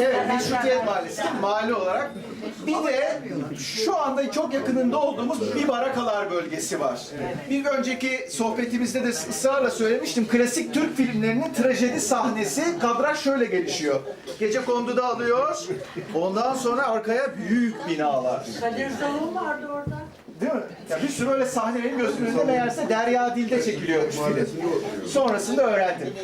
Evet, Meşrutiyet Mahallesi mali olarak. Bir de şu anda çok yakınında olduğumuz bir barakalar bölgesi var. Bir önceki sohbetimizde de ısrarla söylemiştim. Klasik Türk filmlerinin trajedi sahnesi kadraj şöyle gelişiyor. Gece konduda alıyor. Ondan sonra arkaya büyük binalar. Kadir Doğum vardı orada. Ya bir sürü öyle sahnelerin gözümün önünde meğerse Derya Dil'de çekiliyormuş film. Sonrasında öğrendim.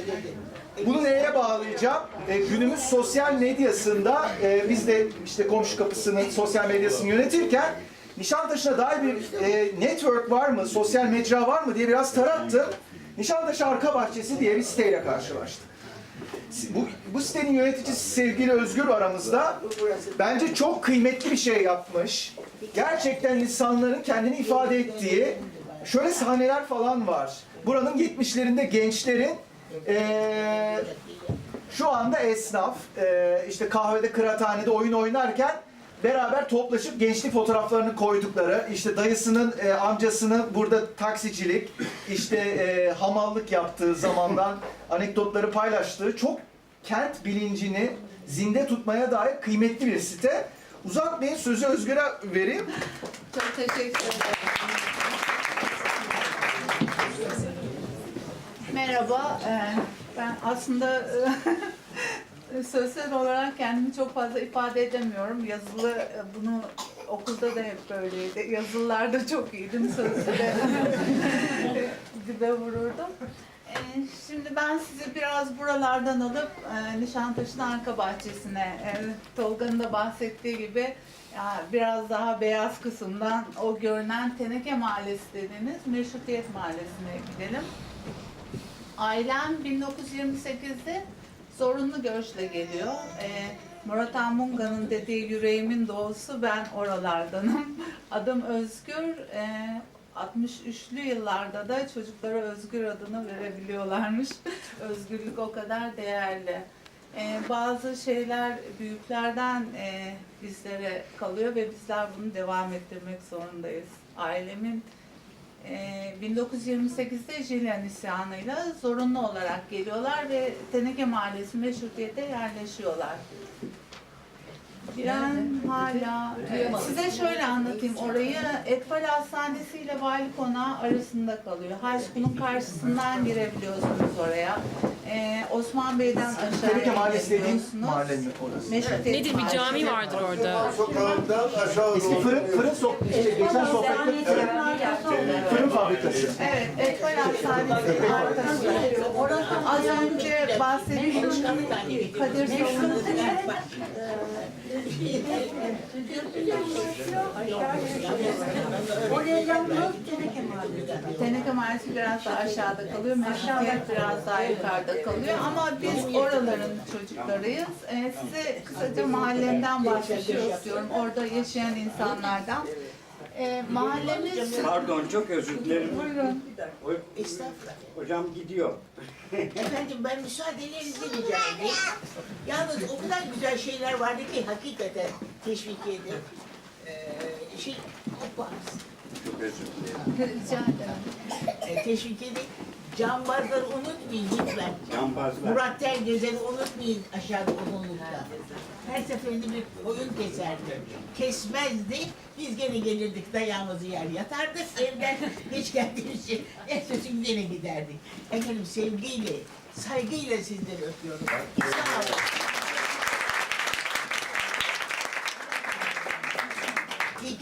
Bunu neye bağlayacağım? E, günümüz sosyal medyasında e, biz de işte komşu kapısının sosyal medyasını yönetirken Nişantaşı'na dair bir e, network var mı, sosyal mecra var mı diye biraz tarattım. Nişantaşı Arka Bahçesi diye bir siteyle karşılaştık. Bu, bu sitenin yöneticisi sevgili Özgür aramızda bence çok kıymetli bir şey yapmış. Gerçekten insanların kendini ifade ettiği şöyle sahneler falan var. Buranın 70'lerinde gençlerin eee, şu anda esnaf eee, işte kahvede kıraathanede oyun oynarken beraber toplaşıp gençlik fotoğraflarını koydukları, işte dayısının, e, amcasının burada taksicilik, işte e, hamallık yaptığı zamandan anekdotları paylaştığı çok kent bilincini zinde tutmaya dair kıymetli bir site. Uzatmayın sözü Özgür'e vereyim. Çok teşekkür ederim. Merhaba, e, ben aslında e, sosyal olarak kendimi çok fazla ifade edemiyorum. Yazılı e, bunu okulda da hep böyleydi. Yazılılarda çok iyiydim, sözlüde dibe vururdum. E, Şimdi ben sizi biraz buralardan alıp e, Nişantaşı'nın arka bahçesine, e, Tolga'nın da bahsettiği gibi biraz daha beyaz kısımdan o görünen Teneke Mahallesi dediğiniz Meşrutiyet Mahallesi'ne gidelim. Ailem 1928'de zorunlu göçle geliyor. Ee, Murat Anmunga'nın dediği yüreğimin doğusu ben oralardanım. Adım Özgür. Ee, 63'lü yıllarda da çocuklara Özgür adını verebiliyorlarmış. Özgürlük o kadar değerli. Ee, bazı şeyler büyüklerden e, bizlere kalıyor ve bizler bunu devam ettirmek zorundayız. Ailemin ee, 1928'de Jilyan isyanıyla zorunlu olarak geliyorlar ve Teneke Mahallesi Meşrutiyet'te yerleşiyorlar. Ben hala size şöyle anlatayım orayı Etfal Hastanesi ile Vali Konağı arasında kalıyor. School'un karşısından girebiliyorsunuz oraya. Ee, Osman Bey'den aşağıya Teneke Mahallesi girebiliyorsunuz. mahalle mi orası? Meşrutiyet Nedir bir Mahallesi. cami vardır orada? Sokağından aşağı Eski doğru. fırın, fırın sok işte geçen sohbette fırın fabrikası. Evet, Etfal Hastanesi'nin arkasında. Az önce bahsettiğim Kadir Savun'un Oraya yalnız Teneke Mahallesi. Teneke Mahallesi biraz daha aşağıda kalıyor, Meşrutiyet biraz daha yukarıda kalıyor. Ama biz oraların çocuklarıyız. Ee, size kısaca mahallemden bahsetmek istiyorum. Orada yaşayan insanlardan. Ee, mahallemiz... Pardon çok özür dilerim. Buyurun. O, hocam gidiyor. Efendim ben müsaadelerinizi rica edeyim. Yalnız o kadar güzel şeyler vardı ki hakikaten teşvikiyede. Ee, şey, hoppa, Çok özür dilerim. Rica ederim. Ee, teşvikiyede cambazları unutmayın lütfen. Cambazlar. Murat Tergezen'i unutmayın aşağıda uzunlukta. Her seferinde bir koyun keserdi. Kesmezdi. Biz gene gelirdik dayağımızı yer yatardık. Evden geç geldiğimiz için ertesi gene giderdik. Efendim sevgiyle, saygıyla sizleri öpüyorum. Sağ olun.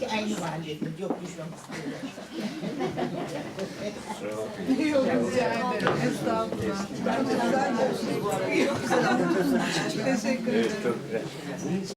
Ki aynı mahalledeyiz. Yok düşmemiz. Yok, rica ederim. Estağfurullah. Teşekkür ederim.